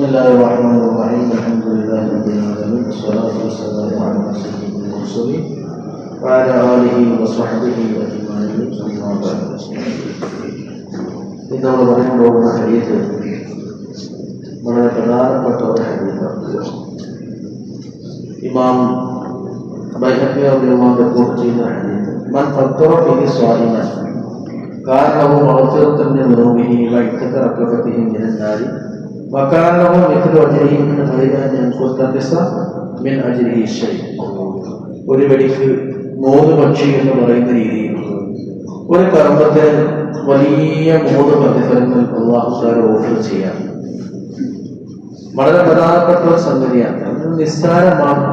Bismillahirrahmanirrahim. Alhamdulillahirabbil Wassalatu wassalamu ala sayyidina Muhammadin wa ala alihi wa. Kita ulangi dua hadis. Imam Baihaqi wa Imam Bukhari Man fattara bihi salina. Kaanahu mawtiratan min nurihi wa ittaqara kabatihi. وكان له مثل أجره من غير أن ينقص من أجره شيء ഒരു വെടിക്ക് മൂന്ന് പക്ഷി എന്ന് പറയുന്ന രീതിയിൽ ഒരു കർമ്മത്തിന് വലിയ മൂന്ന് പ്രതിഫലങ്ങൾ അള്ളാഹുസാര ഓഫർ ചെയ്യാം വളരെ പ്രധാനപ്പെട്ട ഒരു സംഗതിയാണ് അത് നിസ്സാരമാണ്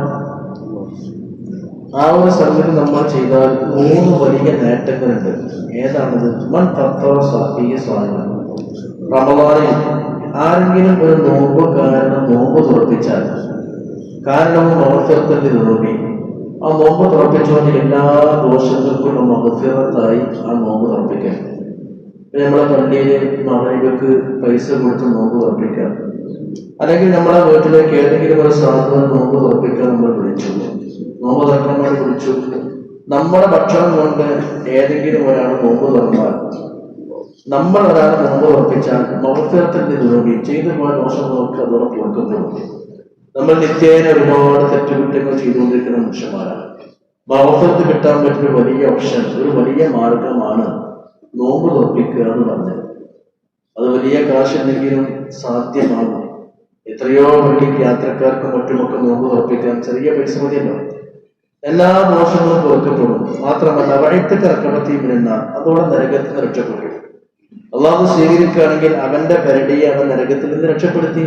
ആ ഒരു സംഗതി നമ്മൾ ചെയ്താൽ മൂന്ന് വലിയ നേട്ടങ്ങളുണ്ട് ഏതാണത് മൺ തത്വ സാഹിയ സ്വാധീനം റമദാനിൽ ആരെങ്കിലും ഒരു നോമ്പ് കാരണം നോമ്പ് തുറപ്പിച്ചാൽ കാരണവും മഹഫിറത്തിന്റെ നോമ്പി ആ നോമ്പ് തുറപ്പിച്ചുകൊണ്ട് എല്ലാ ദോഷങ്ങൾക്കും മഹഫിറത്തായി ആ നോമ്പ് തുറപ്പിക്കാം. നമ്മളെ പള്ളിയിൽ മകനികൾക്ക് പൈസ കൊടുത്ത് നോമ്പ് തുറപ്പിക്കാം. അല്ലെങ്കിൽ നമ്മളെ വീട്ടിലേക്ക് ഏതെങ്കിലും ഒരു സാധനം നോമ്പ് തുറപ്പിക്കാൻ നമ്മൾ വിളിച്ചു. നോമ്പ് തുറക്കാൻ വിളിച്ചു. നമ്മുടെ ഭക്ഷണം കൊണ്ട് ഏതെങ്കിലും ഒരാൾ നോമ്പ് തുറന്നാൽ നമ്മൾ ഒരാൾ നോമ്പ് ഉറപ്പിച്ചാൽ മഹത്വത്തിന്റെ ദുരവി ചെയ്തു പോയ ദോഷങ്ങളൊക്കെ ഉറപ്പ് കൊടുക്കുന്നു നമ്മൾ നിത്യേന ഒരുപാട് തെറ്റുകുറ്റങ്ങൾ ചെയ്തുകൊണ്ടിരിക്കുന്ന മനുഷ്യന്മാരാണ്. മഹത്വത്ത് കിട്ടാൻ പറ്റുന്ന വലിയ ഓപ്ഷൻ ഒരു വലിയ മാർഗമാണ് നോമ്പ് തുറപ്പിക്കുക എന്ന് പറഞ്ഞത്. അത് വലിയ കാശുണ്ടെങ്കിലും സാധ്യമാകും എത്രയോ വലിയ യാത്രക്കാർക്കും മറ്റുമൊക്കെ നോമ്പ് തുറപ്പിക്കാൻ ചെറിയ പൈസ മതിയല്ലോ. എല്ലാ ദോഷങ്ങളും പൊറുക്കപ്പെടും മാത്രമല്ല വഴിത്തക്ക് ഇറക്കണത്തിയുമിരുന്ന അതോടെ നരകത്തിന് രക്ഷപ്പെടും. അള്ളാഹു സ്വീകരിക്കുകയാണെങ്കിൽ അവന്റെ പരടിയെ അവൻ നരകത്തിൽ നിന്ന് രക്ഷപ്പെടുത്തി.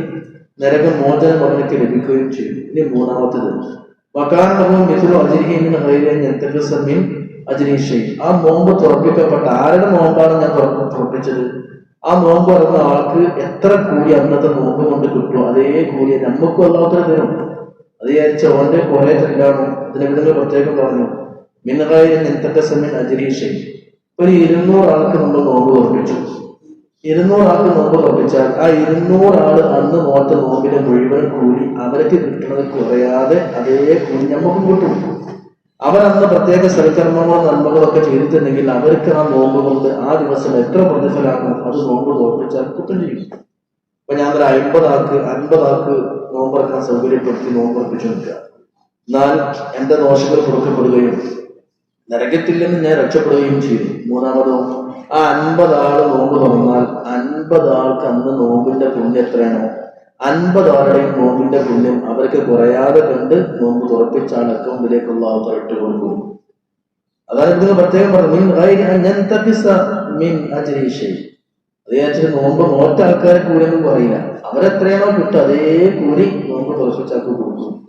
നരക മോചനം അവനക്ക് ലഭിക്കുകയും ചെയ്യും. ഇനി മൂന്നാമത്തത് വക്കാരണവും മിഥുലു അജിരിഹിമിൻ ഹൈരൻ അജിനീഷയും ആ നോമ്പ് തുറപ്പിക്കപ്പെട്ട ആരുടെ മോമ്പാണ് ഞാൻ തുറ- തുറപ്പിച്ചത്? ആ നോമ്പ് ഇറങ്ങുന്ന ആൾക്ക് എത്ര കൂലി അന്നത്തെ നോമ്പ് കൊണ്ട് കിട്ടും അതേ കൂലി നമുക്കും അല്ലാത്തൊരു തരും. അത് വിചാരിച്ച ഓന്റെ കുറെ തെല്ലാണോ ഇതിനെ പ്രത്യേകം പറഞ്ഞു. മിനറായി എന്തൊക്കെ സമയം അജിനീഷയും ഒരു ഇരുന്നൂറ് ആൾക്ക് നമ്മൾ നോമ്പ് തുറപ്പിച്ചു. ഇരുന്നൂറ് ആൾക്ക് നോമ്പ് തുറപ്പിച്ചാൽ ആ ഇരുന്നൂറ് ആൾ അന്ന് മോത്ത നോമ്പിനെ മുഴുവൻ കൂലി അവർക്ക് കിട്ടുന്നത് കുറയാതെ അതേ കൂലി നമുക്കും കിട്ടും. അവരന്ന് പ്രത്യേക സൽക്കർമ്മങ്ങളോ നന്മകളൊക്കെ ചെയ്തിട്ടുണ്ടെങ്കിൽ അവർക്ക് ആ നോമ്പ് കൊണ്ട് ആ ദിവസം എത്ര പ്രതിഫലമാണോ അത് നോമ്പ് തോൽപ്പിച്ചാൽ കുറ്റം ചെയ്യും. ഇപ്പൊ ഞാൻ ഒരു അമ്പതാൾക്ക് അൻപതാൾക്ക് നോമ്പറക്കാൻ സൗകര്യപ്പെടുത്തി നോമ്പറപ്പിച്ചു നിൽക്കുക. എന്നാൽ എന്റെ ദോഷങ്ങൾ കൊടുക്കപ്പെടുകയും നരകത്തിൽ നിന്ന് ഞാൻ രക്ഷപ്പെടുകയും ചെയ്തു. മൂന്നാമതോ ആ അൻപത് ആൾ നോമ്പ് തുറന്നാൽ അൻപത് ആൾക്ക് അന്ന് നോമ്പിന്റെ പുണ്യം എത്രയാണോ? അൻപത് ആളുടെയും നോമ്പിന്റെ പുണ്യം അവർക്ക് കുറയാതെ കണ്ട് നോമ്പ് തുറപ്പിച്ച ആൾ അക്കൗണ്ടിലേക്കുള്ള അവർ ഇട്ട് കൊടുക്കും. അതാണ് ഇതിന് പ്രത്യേകം പറഞ്ഞു മീൻ അൻ യന്തഖിസ മിൻ അജ്രി ഷൈ. അത് നോമ്പ് നോറ്റ ആൾക്കാരെ കൂടിയൊന്നും പറയില്ല. അവരെത്രയാണോ കിട്ടുക അതേ കൂലി നോമ്പ് തുറപ്പിച്ചാൾക്ക് കൊടുക്കും.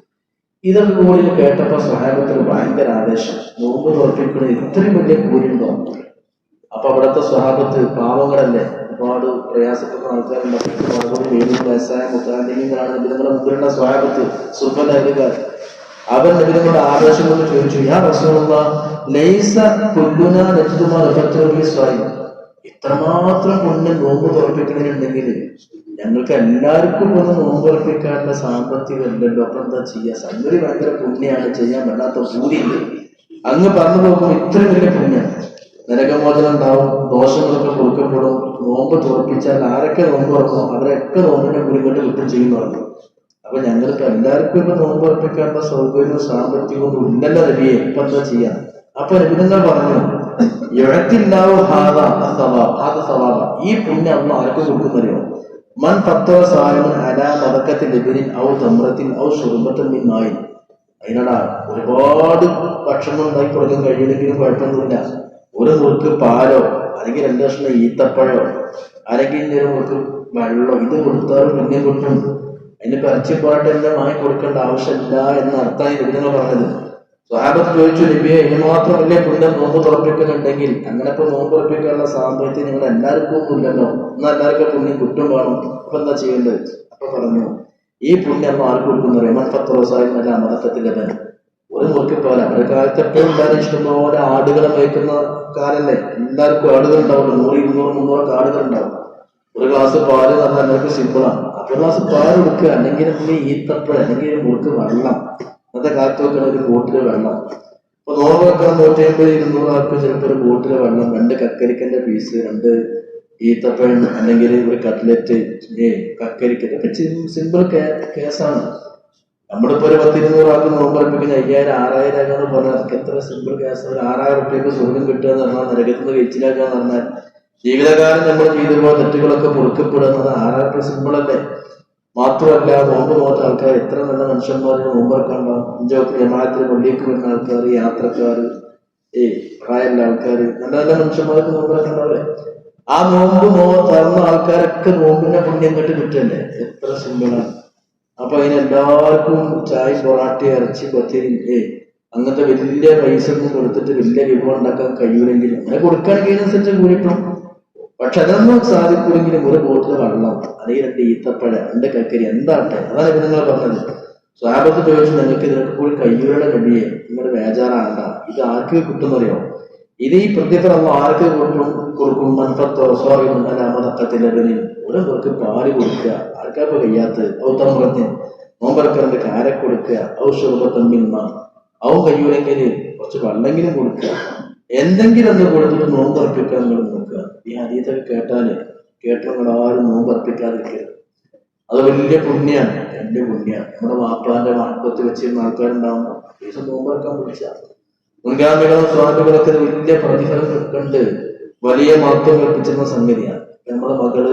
ഇതൊക്കെ കൂടി കേട്ടപ്പോ സ്വഹാബത്തിന് ഭയങ്കര ആവേശം. നോമ്പ് തുറപ്പിക്കുന്നത് ഇത്രയും വലിയ കൂലിയുണ്ടോ അപ്പൊ അവിടുത്തെ സ്വഹാബത്ത് പാവങ്ങളല്ലേ? ഒരുപാട് പ്രയാസപ്പെടുന്ന ആൾക്കാരുണ്ടാവും ഏഴ് വയസ്സായ മുത്താണ്ടിങ്ങളാണ് നബിതങ്ങളുടെ മുമ്പിലുള്ള സ്വഹാബത്ത് സുൽഫലായതുകാർ അവൻ നബിതങ്ങളുടെ ആവേശം കൊണ്ട് ചോദിച്ചു ഞാൻ റസൂലുള്ള ലൈസ റഫത്തുൽ സ്വയം ഇത്രമാത്രം പുണ്യം നോമ്പ് തുറപ്പിക്കണമെന്നുണ്ടെങ്കിൽ ഞങ്ങൾക്ക് എല്ലാവർക്കും ഒന്ന് നോമ്പ് തുറപ്പിക്കാനുള്ള സാമ്പത്തികം ഇല്ലല്ലോ അപ്പൊ എന്താ ചെയ്യാ? സംഗതി ഭയങ്കര പുണ്യാണ്. ചെയ്യാൻ വല്ലാത്ത ഉണ്ട് അങ്ങ് പറഞ്ഞു നോക്കുമ്പോൾ ഇത്രയും വലിയ പുണ്യം. നരകമോചനം ഉണ്ടാവും ദോഷങ്ങളൊക്കെ കൊടുക്കപ്പെടും. നോമ്പ് തുറപ്പിച്ചാൽ ആരൊക്കെ നോമ്പ് തുറക്കും അവരൊക്കെ നോമ്പിന്റെ കുരുങ്ങട്ട് കിട്ടും ചെയ്യുന്നു പറഞ്ഞു. അപ്പൊ ഞങ്ങൾക്ക് എല്ലാവർക്കും ഇപ്പൊ നോമ്പ് ഉറപ്പിക്കാനുള്ള സൗകര്യവും സാമ്പത്തികവും ഇല്ലല്ലോ നബിയെ ഇപ്പൊ എന്താ ചെയ്യാം? അപ്പൊ രവിനെന്താ പറഞ്ഞു? എഴത്തില്ലാവോ ഹാദ സവാബ്. ഈ പുണ്യം അന്ന് ആർക്കും കൊടുക്കുന്നറിയോ? മൻ പത്തോ സായമൻ അലാ മതക്കത്തിൽ ലബിനിൻ ഔ തമ്രത്തിൻ ഔ ഷുർബത്തിൻ മിൻ മായിൻ. അതിനടാ ഒരുപാട് ഭക്ഷണം ഉണ്ടാക്കി കൊടുക്കാൻ കഴിയണമെങ്കിലും കുഴപ്പമൊന്നുമില്ല. ഒരു മുറുക്ക് പാലോ അല്ലെങ്കിൽ രണ്ട് കഷ്ണം ഈത്തപ്പഴോ അല്ലെങ്കിൽ ഒരു മുറുക്ക് വെള്ളമോ ഇത് കൊടുത്താലും പിന്നെ കിട്ടും. അതിന് പറിച്ചിപ്പാട്ട് എല്ലാം വാങ്ങി കൊടുക്കേണ്ട ആവശ്യമില്ല എന്ന അർത്ഥമാണ് ഇതിനെ പറഞ്ഞത്. സ്വഹാബത്ത് ചോദിച്ചു നബിയെ ഇനി മാത്രമല്ലേ പുണ്യം നോമ്പ് തുറപ്പിക്കുന്നുണ്ടെങ്കിൽ അങ്ങനെ ഇപ്പൊ നോമ്പ് തുറപ്പിക്കാനുള്ള സാമ്പത്തികം നിങ്ങൾ എല്ലാവർക്കും ഒന്നും ഇല്ലല്ലോ എന്നാൽ എല്ലാവർക്കും പുണ്യം കുറ്റം വേണം. അപ്പൊ എന്താ ചെയ്യേണ്ടത്? അപ്പൊ പറഞ്ഞു ഈ പുണ്യം അമ്മ ആർക്ക് കൊടുക്കുന്ന? റഹ്മാൻ ദിവസമായും അല്ല തന്നെ ഒരു മുറിക്ക് പോലെ അവരുടെ കാലത്ത് എപ്പോഴും ഉണ്ടായിരുന്ന ഇഷ്ടംപോലെ ആടുകളെ മേയ്ക്കുന്ന കാലല്ലേ. എല്ലാവർക്കും ആടുകൾ ഉണ്ടാവുള്ളൂ നൂറ് ഇരുന്നൂറ് മുന്നൂറ് ആടുകൾ ഉണ്ടാവും. ഒരു ഗ്ലാസ് പാൽ പറഞ്ഞാൽ എല്ലാവർക്കും സിമ്പിളാണ് ഒരു ഗ്ലാസ് പാൽ കൊടുക്കുക. അല്ലെങ്കിൽ ഈ തപ്പ് അല്ലെങ്കിൽ മുറുക്ക് വെള്ളം. ഇന്നത്തെ കാലത്ത് വെക്കണ ഒരു ബോട്ടിൽ വെള്ളം. ഇപ്പൊ നൂറ് വെക്കണം നൂറ്റി അമ്പത് ഇരുന്നൂറ് ആൾക്ക് ചിലപ്പോൾ ഒരു ബോട്ടിൽ വെള്ളം രണ്ട് കക്കരിക്കന്റെ പീസ് രണ്ട് ഈത്തപ്പഴം അല്ലെങ്കിൽ ഒരു കട്ട്ലറ്റ് കക്കരിക്ക. ഇതൊക്കെ സിമ്പിൾ കേസാണ്. നമ്മളിപ്പോ ഒരു പത്തിരുന്നൂറ് ആൾക്ക് നോമ്പറപ്പിക്കുന്ന അയ്യായിരം ആറായിരം ആക്കാന്ന് പറഞ്ഞാൽ അതൊക്കെ എത്ര സിമ്പിൾ കേസ്. ഒരു ആറായിരം റുപ്യക്ക് സ്വർഗം കിട്ടുക എന്ന് പറഞ്ഞാൽ നരകത്തിൽ നിന്ന് വെച്ചിലാക്കുക പറഞ്ഞാൽ ജീവിതകാലം നമ്മൾ ചെയ്തിരുന്ന തെറ്റുകളൊക്കെ പൊറുക്കപ്പെടുന്നത് ആറായിരം റുപ്യ സിമ്പിൾ അല്ലേ? മാത്രമല്ല നോമ്പ് നോക്കുന്ന ആൾക്കാർ എത്ര നല്ല മനുഷ്യന്മാർ നോമ്പറക്കണ്ടാവും അഞ്ചോക്ക് ജമാഅത്തിന് പള്ളിക്ക് വരുന്ന ആൾക്കാർ യാത്രക്കാർ ഏ പ്രായമുള്ള ആൾക്കാർ നല്ല നല്ല മനുഷ്യന്മാർക്ക് നോമ്പറക്കണ്ടാവേ ആ നോമ്പ് നോ തന്ന ആൾക്കാരൊക്കെ നോമ്പിന്റെ പുണ്യം കെട്ട് കിട്ടല്ലേ എത്ര സിമ്പിളാണ്. അപ്പൊ അതിനെല്ലാവർക്കും ചായ പൊറാട്ടി ഇറച്ചി പത്തിരി ഏ അങ്ങനത്തെ വലിയ പൈസ ഒന്നും കൊടുത്തിട്ട് വലിയ വിഭവം ഉണ്ടാക്കാൻ കഴിയൂലെങ്കിലും അങ്ങനെ കൊടുക്കുകയാണെങ്കിൽ അതിനനുസരിച്ച് കൂടിയിട്ടും പക്ഷെ അതൊന്നും സാധിക്കുമെങ്കിലും ഒരു ബോട്ടിൽ വെള്ളം അല്ലെങ്കിൽ രണ്ട് ഈത്തപ്പഴ എന്റെ കക്കരി എന്താട്ടെ അതാണ് ഇപ്പൊ നിങ്ങൾ പറഞ്ഞത്. സ്വാപത്ത് ചോദിച്ചു നിങ്ങൾക്ക് ഇതിനൊക്കെ കൂടി കയ്യൂരുടെ കടിയെ നിങ്ങൾ ബേജാറാണ്ട ഇത് ആർക്ക് കിട്ടുന്നറിയോ? ഇത് ഈ പ്രതിഫലം ആർക്ക് കൊടുക്കും? കൊടുക്കും മൻഫത്തോ സോറി മുന്നലാമതക്കത്തിലവന് ഒരു പേർക്ക് പാൽ കൊടുക്കുക. ആർക്കാപ്പ് കഴിയാത്ത ഔത്തമ്പ്രത്തിന് നോമ്പറക്കറിന്റെ കാര കൊടുക്കുക. ഔഷധത്തമ്മിന്മ അവൻ കയ്യൂരെങ്കിൽ കുറച്ച് വെള്ളമെങ്കിലും കൊടുക്കുക. എന്തെങ്കിലും ഒന്ന് കൊടുത്തിട്ട് നോമ്പറപ്പിക്കാൻ നിങ്ങൾ ഈ ഹരീതൊക്കെ കേട്ടാൽ കേട്ടവങ്ങളാരും നോമ്പ് അർപ്പിക്കാതിരിക്കുക അത് വലിയ പുണ്യാണ് എന്റെ പുണ്യാണ്. നമ്മുടെ വാപ്പാന്റെ വാക്കത്ത് വെച്ചിരുന്ന ആൾക്കാരുണ്ടാവും ദിവസം നോമ്പറക്കാൻ വിളിച്ച. മുൻഗാമികളും സ്വാമികളൊക്കെ വലിയ പ്രതിഫലം കണ്ട് വലിയ മഹത്വം കൽപ്പിച്ചിരുന്ന സംഗതിയാണ്. നമ്മുടെ മകൾ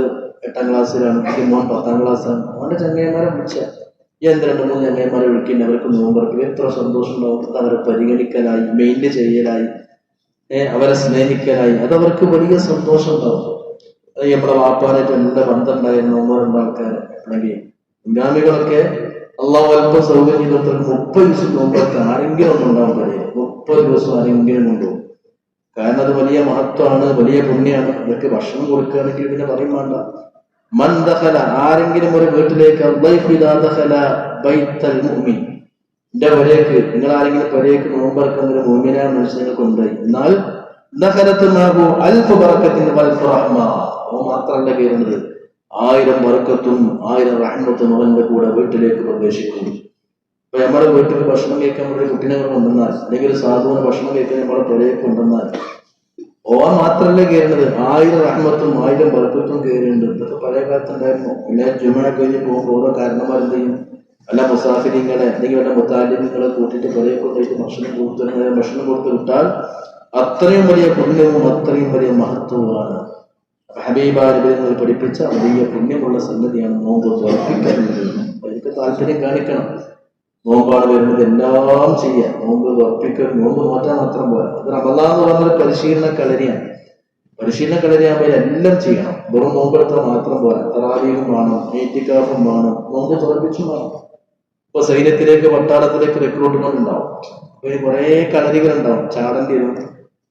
എട്ടാം ക്ലാസ്സിലാണ് മോൻ പത്താം ക്ലാസ്സാണ് അവന്റെ ചങ്ങയന്മാരെ വിളിച്ച. എന്ത് രണ്ട് മൂന്ന് ചങ്ങയന്മാരെ വിളിക്കുന്നവർക്ക് നോമ്പറപ്പിക്കുക എത്ര സന്തോഷം ഉണ്ടാവും അവരെ പരിഗണിക്കലായി മെയിന്റെ ചെയ്യലായി. അവരെ സ്നേഹിക്കലായി അത് അവർക്ക് വലിയ സന്തോഷം ഉണ്ടാവും അത് നമ്മുടെ വാപ്പാനായിട്ട് എന്റെ ബന്ധം ഉണ്ടായിരുന്ന ഒന്നോ ആൾക്കാര് അല്ലെങ്കിൽ മുൻഗാമികളൊക്കെ അള്ളാഹു അല്പം സൗകര്യം ചെയ്തിട്ട് മുപ്പത് ദിവസം നോമ്പൊക്കെ ആരെങ്കിലും ഒന്നും ഉണ്ടാവാൻ കഴിയും മുപ്പത് ദിവസം ആരെങ്കിലും കൊണ്ടുപോകും കാരണം അത് വലിയ മഹത്വമാണ് വലിയ പുണ്യമാണ്. അവർക്ക് ഭക്ഷണം കൊടുക്കുകയാണെങ്കിൽ പിന്നെ പറയും വേണ്ട. മൻ ദഖല ആരെങ്കിലും ഒരു വീട്ടിലേക്ക് എന്റെ വരേക്ക് നിങ്ങൾ ആരെങ്കിലും വരേക്ക് നോമ്പറക്കുന്ന ഒരു മോമിനായ മനുഷ്യനെ കൊണ്ടുപോയി. എന്നാൽ ദഖലത്തുമാകു അൽഫ് വൽഫ് റഹ്മ ഓ മാത്രമല്ല കയറുന്നത് ആയിരം ബറക്കത്തും ആയിരം റഹ്മത്തും അവന്റെ കൂടെ വീട്ടിലേക്ക് പ്രവേശിക്കും ഇപ്പൊ നമ്മുടെ വീട്ടിൽ ഭക്ഷണം കഴിക്കാൻ നമ്മുടെ കുട്ടിനെ കൊണ്ടുവന്നാൽ അല്ലെങ്കിൽ സാധുവിനെ ഭക്ഷണം കഴിക്കാൻ നമ്മുടെ പുരയൊക്കെ കൊണ്ടുവന്നാൽ ഓ മാത്രമല്ല കയറുന്നത്. ആയിരം റഹ്മത്തും ആയിരം ബർക്കത്തും കയറിയുണ്ട് ഇതൊക്കെ പഴയ കാലത്തുണ്ടായിരുന്നു പിന്നെ ജുമ കഴിഞ്ഞ് പോകുമ്പോൾ ഓരോ കാരണന്മാരെന്ത് വല്ല മുസാഫിരിങ്ങളെ അല്ലെങ്കിൽ വല്ല മുത്താലിമിങ്ങളെ കൂട്ടിയിട്ട് കുറേ കൊണ്ടുപോയിട്ട് ഭക്ഷണം കൊടുത്തു ഭക്ഷണം കൊടുത്തു വിട്ടാൽ അത്രയും വലിയ പുണ്യവും അത്രയും വലിയ മഹത്വവുമാണ്. ഹബീബാനുഭവങ്ങൾ പഠിപ്പിച്ച വലിയ പുണ്യമുള്ള സംഗതിയാണ് നോമ്പ് തുറപ്പിക്കുന്നത് എനിക്ക് താല്പര്യം കാണിക്കണം. നോമ്പാണ് വരുന്നത് എല്ലാം ചെയ്യാം. നോമ്പ് ഉറപ്പിക്കൽ നോമ്പ് മാറ്റാൻ മാത്രം പോരാ. അത് റമദാന്ന് പറഞ്ഞൊരു പരിശീലന കളരിയാണ് പരിശീലന കളരിയാകുമ്പോൾ എല്ലാം ചെയ്യണം. വെറും നോമ്പെടുത്താൽ മാത്രം പോരാ. തറാവിയും വേണം ഏറ്റിക്കാഫും വേണം നോമ്പ് തുറപ്പിച്ചും വേണം. ഇപ്പൊ സൈന്യത്തിലേക്ക് പട്ടാളത്തിലേക്ക് റിക്രൂട്ട്മെന്റ് ഉണ്ടാവും. ഈ കുറെ കളരികൾ ഉണ്ടാവും. ചാടേണ്ടി വരും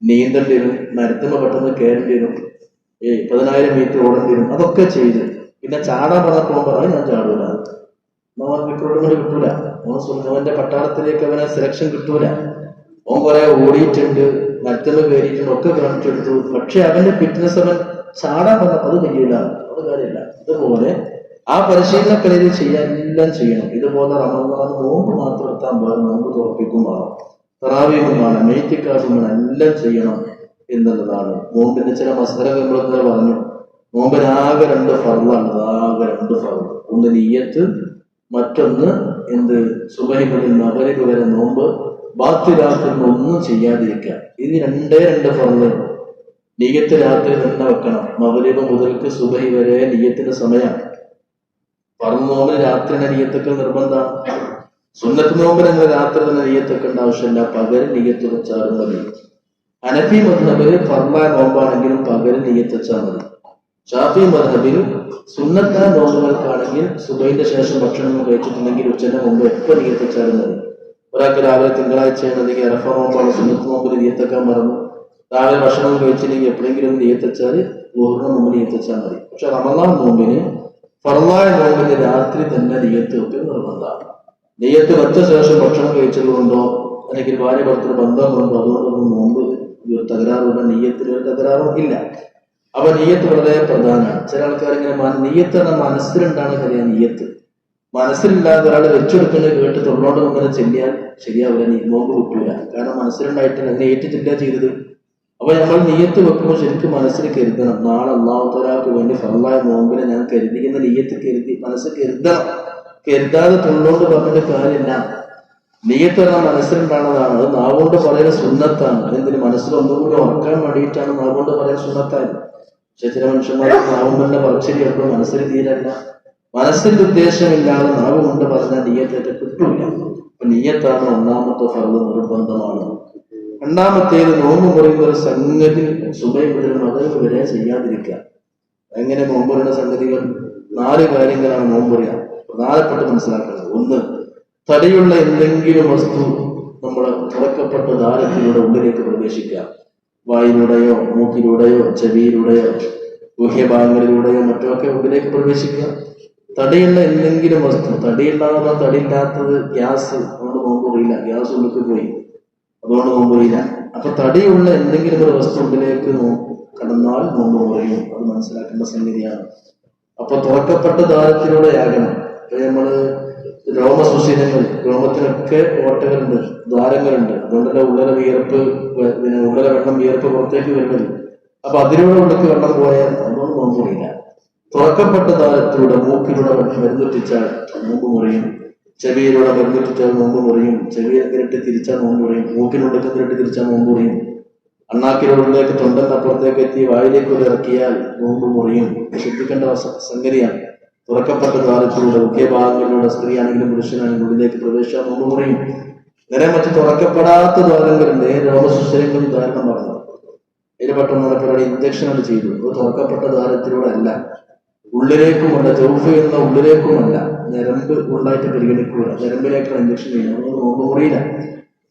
നീന്തേണ്ടി വരും മരത്തുമ്പോ പെട്ടെന്ന് കയറേണ്ടി വരും ഏയ് പതിനായിരം മീറ്റർ ഓടേണ്ടി വരും അതൊക്കെ ചെയ്ത്. പിന്നെ ചാടാൻ പറഞ്ഞപ്പോൾ പറഞ്ഞു ഞാൻ ചാടൂല. നമ്മൾ റിക്രൂട്ട്മെന്റ് കിട്ടൂല. അവന്റെ പട്ടാളത്തിലേക്ക് അവനെ സെലക്ഷൻ കിട്ടൂല. അവൻ കുറെ ഓടിയിട്ടുണ്ട് നരത്തുമ്പ കയറിയിട്ടുണ്ട് ഒക്കെ കാണിച്ചെടുത്തു പക്ഷെ അവന്റെ ഫിറ്റ്നസ് അവൻ ചാടാൻ പറഞ്ഞപ്പോൾ അത് കഴിയില്ല അത് കാര്യമില്ല. ഇതുപോലെ ആ പരിശീലന കളരി ചെയ്യാൻ എല്ലാം ചെയ്യണം. ഇതുപോലെ റമദാൻ നോമ്പ് മാത്രം എത്താൻ പോലും നോമ്പ് തുറപ്പിക്കും വേണം. തറാവിയും വേണം എല്ലാം ചെയ്യണം എന്നുള്ളതാണ്. നോമ്പിന്റെ ചില മസാലകൾ നമ്മൾ ഇന്നലെ പറഞ്ഞു. നോമ്പിനാകെ രണ്ട് ഫറലാണ് ആകെ രണ്ട് ഫറവ് ഒന്ന് നീയത്ത് മറ്റൊന്ന് എന്ത്? സുബഹി മുതൽ നവരിക വരെ നോമ്പ്. ബാക്കി രാത്രി ഒന്നും ചെയ്യാതിരിക്കുക. ഇത് രണ്ടേ രണ്ട് ഫറവ് നീയത്ത് രാത്രി തന്നെ വെക്കണം. മകരീബ് മുതൽക്ക് സുബഹി വരെ നീയത്തിന്റെ സമയമാണ്. പറന്ന് നോമ്പ് രാത്രി തന്നെ നീയത്തൊക്കെ നിർബന്ധമാണ്. സുന്നത്ത് നോമ്പ് അങ്ങനെ രാത്രി തന്നെ നീയത്തൊക്കെ ആവശ്യമില്ല പകരം നീയത്ത് വെച്ചാലും മതി. അനഫി മദ്ഹബിൽ ഫർമായ നോമ്പാണെങ്കിലും പകരം നീയത്ത് വെച്ചാൽ മതി. ഷാഫി മധബിൽ സുന്നത്ത നോമ്പുകൾക്കാണെങ്കിൽ സുബൈന്റെ ശേഷം ഭക്ഷണം കഴിച്ചിട്ടുണ്ടെങ്കിൽ ഉച്ചന്റെ മുമ്പ് എപ്പോ നീയത്ത് വെച്ചാലും മതി. ഒരാൾക്ക് രാവിലെ തിങ്കളാഴ്ചയാണ് അല്ലെങ്കിൽ അറഫ നോമ്പാണ് സുന്നത്ത് നോമ്പിൽ നീയത്തൊക്കെ മറന്നു. രാവിലെ ഭക്ഷണം കഴിച്ചില്ലെങ്കിൽ എപ്പോഴെങ്കിലും നീയത്ത് വെച്ചാൽ മുമ്പ് നീയത്ത് മതി. പക്ഷെ റമദാൻ നോമ്പിന് ഫറലായ നോമ്പിന് രാത്രി തന്നെ നെയ്യത്ത് വെക്കൽ നിർബന്ധമാണ്. നെയ്യത്ത് വെച്ച ശേഷം ഭക്ഷണം കഴിച്ചതുകൊണ്ടോ അല്ലെങ്കിൽ ഭാര്യ ഭർത്തൃ ബന്ധമുണ്ടോ അതുകൊണ്ടൊന്നും നോമ്പ് ഒരു തകരാറുള്ള നെയ്യത്തിന് ഒരു തകരാറും ഇല്ല. അപ്പൊ നെയ്യത്ത് വളരെ പ്രധാനമാണ്. ചില ആൾക്കാർ ഇങ്ങനെ നെയ്യത്ത് എന്ന മനസ്സിലുണ്ടാണ് കാര്യം നെയ്യത്ത്. മനസ്സിലില്ലാതെ ഒരാൾ വെച്ചെടുക്കുന്നത് കേട്ട് തൊള്ളോണ്ട് ഇങ്ങനെ ചെല്ലിയാൽ ശരിയാവില്ല നോമ്പ് കിട്ടൂല കാരണം മനസ്സിലുണ്ടായിട്ടില്ല അങ്ങനെ ഏറ്റു ചെല്ലുക ചെയ്തത് അപ്പൊ നമ്മൾ നീയത്ത് വെക്കുമ്പോൾ ശരിക്കും മനസ്സിൽ കരുതണം. നാളെ അള്ളാഹുത്തലാക്ക് വേണ്ടി ഫലമായ നോമ്പിനെ ഞാൻ കരുതിക്കുന്ന നീയത്ത് കരുതി മനസ്സ് കരുതണം. കരുതാതെ തൊള്ളോണ്ട് പറഞ്ഞിട്ട് കാര്യമില്ല. നീയത്ത് എന്ന മനസ്സിലുണ്ടാകുന്നതാണ്. അത് നാവുകൊണ്ട് പറയുന്ന സുന്നത്താണ്. എന്തിന് മനസ്സിൽ ഒന്നുകൂടി ഉറക്കാൻ വേണ്ടിയിട്ടാണ് നാവുകൊണ്ട് പറയുന്ന സുന്നത്തായി പക്ഷെ ചില മനുഷ്യന്മാർ നാവും തന്നെ പറച്ചിരി എപ്പോഴും മനസ്സിൽ തീരല്ല മനസ്സിന്റെ ഉദ്ദേശമില്ലാതെ നാവ് കൊണ്ട് പറഞ്ഞാൽ നീയത്തേറ്റ കിട്ടൂല. അപ്പൊ നീയത്താണ് ഒന്നാമത്തെ ഫലം നിർബന്ധമാണ്. രണ്ടാമത്തേത് നോമ്പ് പറയുന്ന ഒരു സംഗതി സുബൈ മുതൽ മകൻ വരെ ചെയ്യാതിരിക്കുക. എങ്ങനെ നോമ്പ് പറയുന്ന സംഗതികൾ? നാല് കാര്യങ്ങളാണ് നോമ്പ് പറയാം പ്രധാനപ്പെട്ട് മനസ്സിലാക്കുന്നത് ഒന്ന് തടിയുള്ള എന്തെങ്കിലും വസ്തു നമ്മൾ തുറക്കപ്പെട്ട ദാരത്തിലൂടെ ഉള്ളിലേക്ക് പ്രവേശിക്കുക. വായിലൂടെയോ മൂക്കിലൂടെയോ ചെവിയിലൂടെയോ ഗുഹ്യഭാഗങ്ങളിലൂടെയോ മറ്റോ ഒക്കെ ഉള്ളിലേക്ക് പ്രവേശിക്കുക. തടിയുള്ള എന്തെങ്കിലും വസ്തു തടിയില്ലാതെ തടിയില്ലാത്തത് ഗ്യാസ് നമ്മുടെ നോമ്പ് പറയില്ല. ഗ്യാസ് ഉള്ളിലേക്ക് പോയി. അതുകൊണ്ട് നോമ്പ് പറയില്ല അപ്പൊ തടിയുള്ള എന്തെങ്കിലും ഒരു വസ്തു ഉള്ളിലേക്ക് നോ- കടന്നാൽ നോമ്പ് പറയും അത് മനസ്സിലാക്കേണ്ട സംഗതിയാണ്. അപ്പൊ തുറക്കപ്പെട്ട ദാരത്തിലൂടെ ആകണം. ഇപ്പൊ നമ്മൾ രോമസുശീലങ്ങൾ രോമത്തിനൊക്കെ ഓട്ടകളുണ്ട് ദ്വാരങ്ങളുണ്ട്. അതുകൊണ്ടല്ല ഉള്ളര വിയർപ്പ് പിന്നെ ഉള്ളര വെള്ളം വിയർപ്പ് പുറത്തേക്ക് വരുന്നത്. അപ്പൊ അതിലൂടെ ഉള്ളിക്ക് വെള്ളം പോയാൽ അതുകൊണ്ട് നോമ്പ് മുറിയില്ല തുറക്കപ്പെട്ട ദാരത്തിലൂടെ മൂക്കിലൂടെ വെള്ളം മരുന്നുറ്റിച്ചാൽ നോമ്പ് മുറിയും. ചെവിയിലൂടെ മരുന്നുറ്റിച്ചാൽ നോമ്പ് മുറിയും. ചെവിയിൽ ഇരട്ടി തിരിച്ചാൽ നോമ്പ് മുറിയും. മൂക്കിനുണ്ടക്കത്തിലിട്ട് തിരിച്ചാൽ നോമ്പ് മുറിയും. അണ്ണാക്കിനുള്ളിലേക്ക് തൊണ്ടന്റെ അപ്പുറത്തേക്ക് എത്തി വായിലേക്ക് ഒരു ഇറക്കിയാൽ നോമ്പ് മുറിയും. ശ്രദ്ധിക്കേണ്ട സംഗതിയാണ്. തുറക്കപ്പെട്ട ദ്വാരത്തിലൂടെ മുഖ്യ ഭാഗങ്ങളിലൂടെ സ്ത്രീയാണെങ്കിലും പുരുഷനാണെങ്കിലും ഉള്ളിലേക്ക് പ്രവേശിച്ചാൽ നോമ്പ് മുറിയും. നേരെ മറ്റ് തുറക്കപ്പെടാത്ത ദ്വാരങ്ങളുണ്ട് രോഗസുസ്ഥിരങ്ങൾ ഉദാഹരണം പറഞ്ഞത് ഇതിന് പെട്ടെന്ന് ഇഞ്ചക്ഷനാണ് ചെയ്തു. അത് തുറക്കപ്പെട്ട ദ്വാരത്തിലൂടെ അല്ല. ഉള്ളിലേക്കുമല്ല ചൗഫ് എന്ന ഉള്ളിലേക്കുമല്ല. ഞരമ്പ് ഉണ്ടായിട്ട് പരിഗണിക്കൂല ഞരമ്പിലേക്കുള്ള ഇഞ്ചക്ഷൻ ചെയ്യുന്നത് അത് മുറിയില്ല.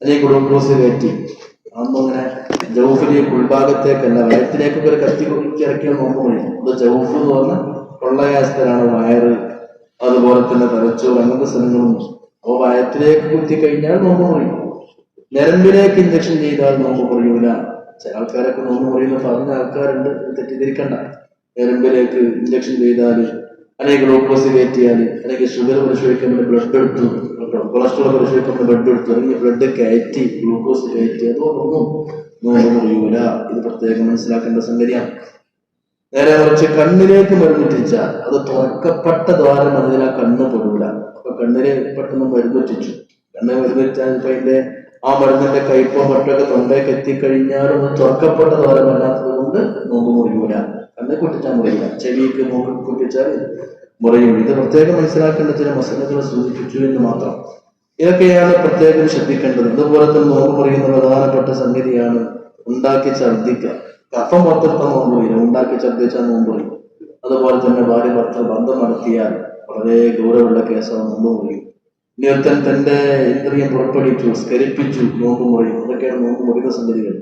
അല്ലെങ്കിൽ ഗ്ലൂക്കോസ് കയറ്റി. അതൊന്നും അങ്ങനെ ജൗഫിലേക്ക് ഉൾഭാഗത്തേക്കല്ല വയറ്റിലേക്ക് ഒരു കത്തി ഇറക്കിയ നോമ്പ് വഴി അത് ജൗഫ് എന്ന് പറഞ്ഞാൽ കൊള്ളയാസ്ഥലാണ് വയറ്. അതുപോലെ തന്നെ തലച്ചോറ് അങ്ങനത്തെ സ്ഥലങ്ങളും. അപ്പോൾ വയറ്റിലേക്ക് കുത്തി കഴിഞ്ഞാൽ നോമ്പ് മുറിയും ഞരമ്പിലേക്ക് ഇഞ്ചക്ഷൻ ചെയ്താൽ നോമ്പ് കുറയൂല ചില ആൾക്കാരൊക്കെ നോമ്പ് കുറയുന്ന പറഞ്ഞ ആൾക്കാരുണ്ട്. തെറ്റിദ്ധരിക്കണ്ട. ഞരമ്പിലേക്ക് ഇഞ്ചക്ഷൻ ചെയ്താൽ അല്ലെങ്കിൽ ഗ്ലൂക്കോസ് ചെയ്യാൻ അല്ലെങ്കിൽ ഷുഗർ പരിശോധിക്കാൻ വേണ്ടി ബ്ലഡ് എടുത്തു. കൊളസ്ട്രോൾ പരിശോധിക്കാൻ ബ്ലഡ് എടുത്തു. അല്ലെങ്കിൽ ബ്ലഡ് കയറ്റി ഗ്ലൂക്കോസ് കയറ്റി അതൊന്നും നോമ്പ് ഇത് പ്രത്യേകം മനസ്സിലാക്കേണ്ട സംഗതിയാണ്. നേരെ കുറച്ച് കണ്ണിലേക്ക് മരുന്നിട്ടിച്ചാൽ അത് തുറക്കപ്പെട്ട ദ്വാരം അതിൽ ആ കണ്ണ് പൊടൂല അപ്പൊ കണ്ണിന് പെട്ടെന്ന് മരുന്നിട്ടിച്ചു കണ്ണ് മരുന്നിട്ടാൽ ഇപ്പൊ അതിന്റെ ആ മരുന്നിന്റെ കയ്പോ മറ്റൊക്കെ തൊണ്ടയ്ക്ക് എത്തിക്കഴിഞ്ഞാലും തുറക്കപ്പെട്ട ദ്വാരം കൊണ്ട് നോമ്പ് മുറിയൂല കുട്ടിച്ചാൽ മുറിയില്ല ചെവിക്ക് മൂക്ക് കൊട്ടിച്ചാൽ മുറിയും. ഇത് പ്രത്യേകം മനസ്സിലാക്കേണ്ട ചില മസലകൾ സൂചിപ്പിച്ചു എന്ന് മാത്രം. ഇതൊക്കെയാണ് പ്രത്യേകം ശ്രദ്ധിക്കേണ്ടത്. ഇതുപോലെ തന്നെ നോമ്പ് മുറിയുന്ന പ്രധാനപ്പെട്ട സംഗതിയാണ് ഉണ്ടാക്കി ഛർദ്ദിക്കുക. കഫം പുറത്തെടുത്ത നോമ്പ് മുറിയില്ല ഉണ്ടാക്കി ഛർദ്ദിച്ചാൽ നോമ്പ് മുറിയും അതുപോലെ തന്നെ ഭാര്യ ഭർത്തൃ ബന്ധം നടത്തിയാൽ വളരെ ഗൗരവമുള്ള കേസാണ് നോമ്പ് മുറിയും ഇനി ഒരുത്തൻ തന്റെ ഇന്ദ്രിയം പുറപ്പെടുവിച്ചു സ്കരിപ്പിച്ചു നോമ്പ് മുറിയും അതൊക്കെയാണ് നോമ്പ് മുറിയുന്ന സംഗതികൾ.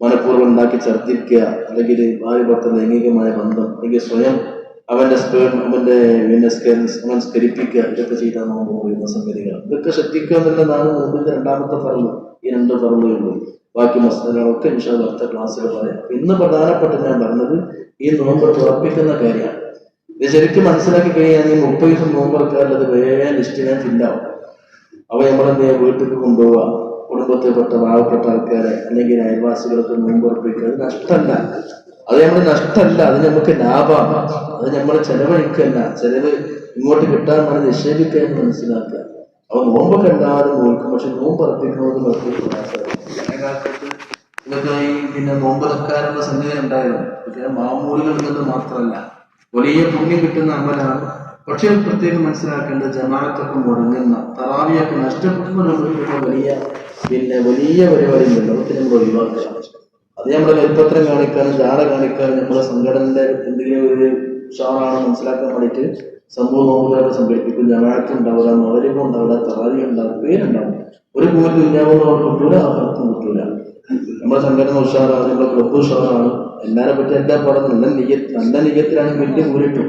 മനഃപൂർവം ഉണ്ടാക്കി ചേർത്തിരിക്കുക. അല്ലെങ്കിൽ ഭാര്യ ഭർത്ത ലൈംഗികമായ ബന്ധം അല്ലെങ്കിൽ സ്വയം അവന്റെ സ്പേം അവന്റെ പിന്നെ അവൻ സ്കരിപ്പിക്കുക ഇതൊക്കെ ചെയ്താൽ നോമ്പ് മുറിയുന്ന സംഗതികൾ ഇതൊക്കെ ശ്രദ്ധിക്കുക എന്നുള്ളതാണ് നോമ്പിന്റെ രണ്ടാമത്തെ ഫറവ് ഈ രണ്ട് ഫറവുകളുള്ളൂ ബാക്കി മസ്തകളൊക്കെ ഇൻഷാൽ അടുത്ത ക്ലാസ്സിൽ പറയാം. ഇന്ന് പ്രധാനപ്പെട്ട ഞാൻ പറഞ്ഞത് ഈ നോമ്പ് ഉറപ്പിക്കുന്ന കാര്യമാണ്. ഇത് ശരിക്കും മനസ്സിലാക്കി കഴിഞ്ഞാൽ ഈ മുപ്പത് ദിവസം നോമ്പറക്കാരിൽ അത് വേഗം ലിസ്റ്റിനെ ഫില്ലാവും അവ നമ്മളെന്ത് ചെയ്യാ വീട്ടിൽ കൊണ്ടുപോവുക കുടുംബത്തിൽപ്പെട്ട പാവപ്പെട്ട ആൾക്കാരെ അല്ലെങ്കിൽ അയൽവാസികൾക്ക് മുമ്പുറപ്പിക്കുക അത് നഷ്ടമല്ല. അത് നമ്മൾ നഷ്ടമല്ല അത് നമുക്ക് ലാഭമാണ്. അത് നമ്മൾ ചെലവഴിക്കല്ല. ചെലവ് ഇങ്ങോട്ട് കിട്ടാൻ വേണ്ടി നിക്ഷേപിക്കുക എന്ന് മനസ്സിലാക്കുക. അപ്പൊ നോമ്പൊക്കെ എല്ലാവരും നോക്കും പക്ഷെ നോമ്പ് അർപ്പിക്കുന്നത് പ്രയാസമാണ് ഇതൊക്കെ ഈ പിന്നെ നോമ്പ് നിൽക്കാനുള്ള സംഗതി ഉണ്ടായിരുന്നു. പക്ഷെ മാമൂലുകൾ എന്നത് മാത്രമല്ല. വലിയ പുണ്യം കിട്ടുന്ന അമലാണ്. പക്ഷെ പ്രത്യേകം മനസ്സിലാക്കേണ്ടത് ജമാഅത്തൊക്കെ മുടങ്ങുന്ന തറാവിയൊക്കെ നഷ്ടപ്പെടുന്ന വലിയ പിന്നെ വലിയ പരിപാടി ഉണ്ടല്ലോ അതൊക്കെ നമ്മൾ ഒഴിവാക്കുക അത് നമ്മുടെ കൽപ്പത്രം കാണിക്കാനും ധാര കാണിക്കാനും നമ്മുടെ സംഘടനയുടെ എന്തെങ്കിലും ഒരു ഷാറാണ് മനസ്സിലാക്കാൻ വേണ്ടിയിട്ട് സംഭവ നോമ്പുകാരെ സംഘടിപ്പിക്കും. ജമാഅത്ത് ഉണ്ടാവില്ല മൗലികം ഉണ്ടാവില്ല തറാവി ഉണ്ടാവും പേരുണ്ടാവും ഒരു പൂർത്തി ഇല്ലാവുന്നവർക്ക് കിട്ടൂല അവർക്കും കിട്ടൂല നമ്മുടെ സംഘടന ഉഷാറാണ് നമ്മുടെ ക്ലബ്ബ് ഉഷാറാണ്. എല്ലാരെ പറ്റി എല്ലാ പാടും നല്ല നിയത്ത് നല്ല നിയത്തിലാണെങ്കിൽ വലിയ കൂലിട്ടു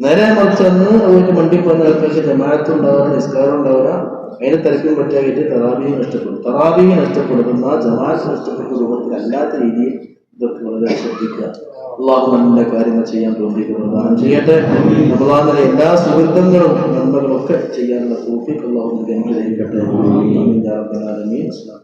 നേരെ മറിച്ച് അന്ന് അവർക്ക് മണ്ടി പോകുന്ന ആൾക്കാർക്ക് ജമാഅത്ത് ഉണ്ടാവില്ല നിസ്കാരം ഉണ്ടാവുക അതിനെ തിരക്കും പറ്റായിട്ട് തറാബിയെ നഷ്ടപ്പെടും. തറാബിയെ നഷ്ടപ്പെടുത്തുന്ന ജമാഅത്ത് നഷ്ടപ്പെടുന്ന രൂപത്തിൽ അല്ലാത്ത രീതിയിൽ ഇതൊക്കെ വളരെ ശ്രദ്ധിക്കുക. അള്ളാഹു നല്ല കാര്യങ്ങൾ ചെയ്യാൻ തോന്നിക്കുന്നതാണ് ചെയ്യട്ടെ. നമ്മളാകുന്ന എല്ലാ സുഹൃത്തങ്ങളും നന്മകളും ഒക്കെ ചെയ്യാനുള്ള തോഫിക്ക് അള്ളാഹു നമുക്ക് അനുഗ്രഹിക്കട്ടെ. ആമീൻ. യാ